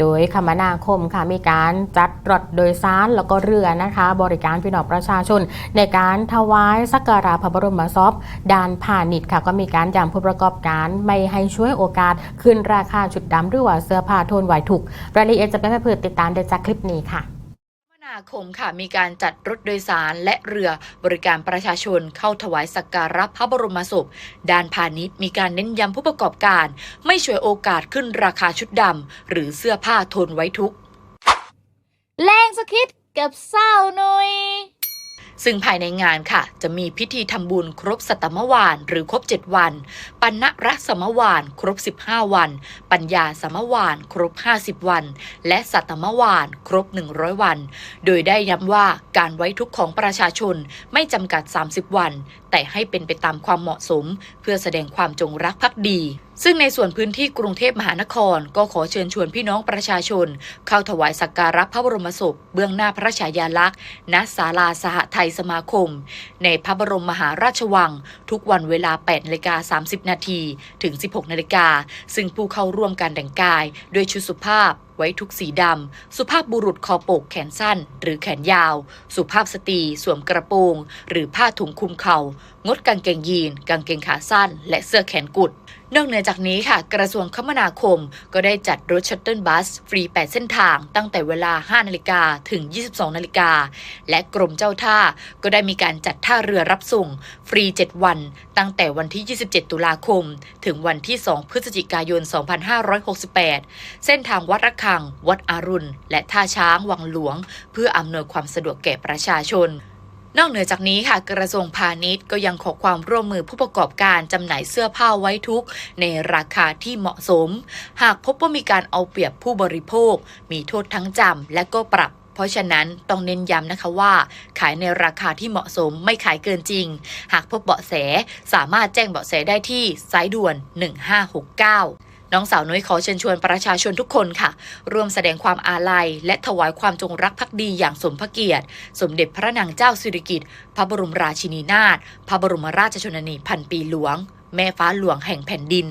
โดยคมนาคมค่ะมีการจัดรถโดยสารแล้วก็เรือนะคะ บริการพี่น้องประชาชน ในการถวายสักการะพระบรมศพดานผ่านิดค่ะ ก็มีการย้ำผู้ประกอบการไม่ให้ช่วยโอกาส ขึ้นราคาชุดดำหรือว่าเสื้อผ้าโทนไหวถูกรายละเอียดจะเป็นเพื่อติดตามได้จากคลิปนี้ค่ะาคมค่ะมีการจัดรถโดยสารและเรือบริการประชาชนเข้าถวายสักการะพระบรมศพด้านพาณิชย์มีการเน้นย้ำผู้ประกอบการ ไม่ช่วยโอกาสขึ้นราคาชุดดำหรือเสื้อผ้าทนไว้ทุก แรงสคิดกับเศร้าหน่อย ซึ่งภายในงานค่ะ จะมีพิธีทำบุญครบสัตมวาน หรือครบ 7 วัน ปัณรัสมวาน ครบ 15 วัน ปัญญาสมวาน ครบ 50 วัน และสัตมวาน ครบ 100 วัน โดยได้ย้ำว่าการไว้ทุกข์ของประชาชนไม่จำกัด 30 วัน แต่ให้เป็นไปตามความเหมาะสม เพื่อแสดงความจงรักภักดีซึ่งในส่วนพื้นที่กรุงเทพมหานคร ก็ขอเชิญชวนพี่น้องประชาชน เข้าถวายสักการะพระบรมศพ เบื้องหน้าพระฉายาลักษณ์ณศาลาสหไทยสมาคม ในพระบรมมหาราชวัง ทุกวันเวลา8นาฬิกา30 นาทีถึง 16นาฬิกาซึ่งผู้เข้าร่วมการแต่งกาย ด้วยชุดสุภาพ ไว้ทุกสีดำ สุภาพบุรุษคอปกแขนสั้น หรือแขนยาว สุภาพสตรีสวมกระโปรง หรือผ้าถุงคลุมเข่า งดกางเกงยีน กางเกงขาสั้น และเสื้อแขนกุด นอกเหนือจากนี้ค่ะ กระทรวงคมนาคม ก็ได้จัดรถชัตเติลบัส ฟรี 8 เส้นทาง ตั้งแต่เวลา 5 นาฬิกาถึง 22 นาฬิกา และกรมเจ้าท่า ก็ได้มีการจัดท่าเรือรับส่ง ฟรี 7 วัน ตั้งแต่วันที่ 27 ตุลาคม ถึงวันที่ 2 พฤศจิกายน 2568 เส้นทางวัดระฆง วัดอารุณ และท่าช้างวังหลวง เพื่ออำนวยความสะดวกแก่ประชาชนนอกเหนือจากนี้ค่ะกระทรวงพาณิชย์ก็ยังขอความร่วมมือผู้ประกอบการจำหน่ายเสื้อผ้าไว้ทุก ในราคาที่เหมาะสม หากพบว่ามีการเอาเปรียบผู้บริโภค มีโทษทั้งจำและก็ปรับ เพราะฉะนั้นต้องเน้นย้ำนะคะว่า ขายในราคาที่เหมาะสมไม่ขายเกินจริง หากพบเบาะแสสามารถแจ้งเบาะแสได้ที่สายด่วน 1569 น้องสาวน้อยขอเชิญชวนประชาชนทุกคนค่ะ ร่วมแสดงความอาลัย และถวายความจงรักภักดีอย่างสมพระเกียรติ สมเด็จพระนางเจ้าสิริกิติ์พระบรมราชินีนาถพระบรมราชชนนีพันปีหลวง แม่ฟ้าหลวงแห่งแผ่นดิน